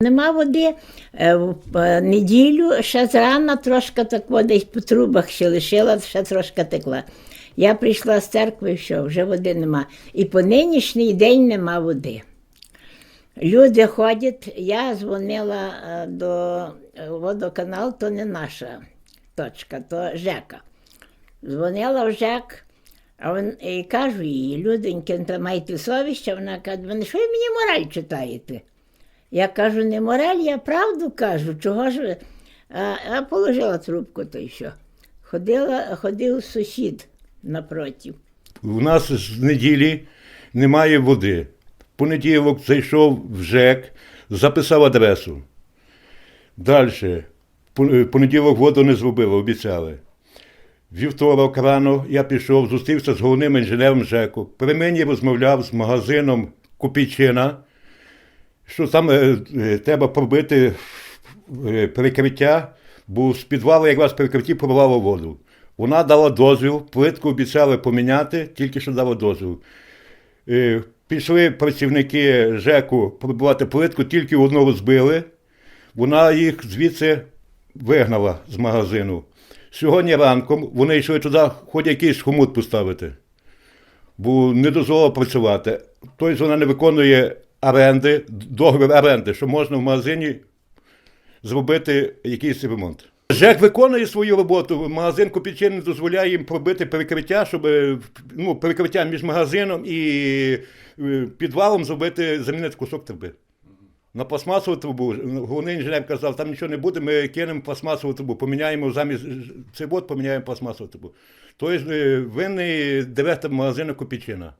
Нема води. Е, В е, неділю ще зрана трошки так десь по трубах ще лишила, ще трошки текла. Я прийшла з церкви, все, вже води нема. І по нинішній день нема води. Люди ходять, я дзвонила е, до е, водоканал, то не наша точка, то ЖЕКа. Дзвонила в ЖЕК, а вон, і кажу їй, люденьки, майте совість, вона каже, що ви мені мораль читаєте? Я кажу, не мораль, я правду кажу, чого ж ви? А, а положила трубку, то й що. Ходила, ходив сусід напротив. У нас з неділі немає води. Понеділок зайшов в ЖЕК, записав адресу. Далі. Понеділок воду не зробили, обіцяли. Вівторок рано я пішов, зустрівся з головним інженером ЖЕКу. При мені розмовляв з магазином Купічина, що там е, треба пробити е, перекриття, бо з підвалу якраз перекритті пробувало воду. Вона дала дозвіл, плитку обіцяли поміняти, тільки що дала дозвіл. Е, Пішли працівники ЖЕКу пробувати плитку, тільки одного збили. Вона їх звідси вигнала з магазину. Сьогодні ранком вони йшли туди, хоч якийсь хомут поставити, бо не дозволила працювати. Тобто вона не виконує оренди, договір оренди, що можна в магазині зробити якийсь ремонт. ЖЕК виконує свою роботу, магазин Копійчин не дозволяє їм пробити перекриття, щоб ну, перекриття між магазином і е, підвалом зробити замінити кусок труби. На пластмасову трубу. Головний інженер казав, там нічого не буде, ми кинемо пластмасову трубу, поміняємо замість цей бот, поміняємо пластмасову трубу. Тобто е, винний директор магазину Копійчина.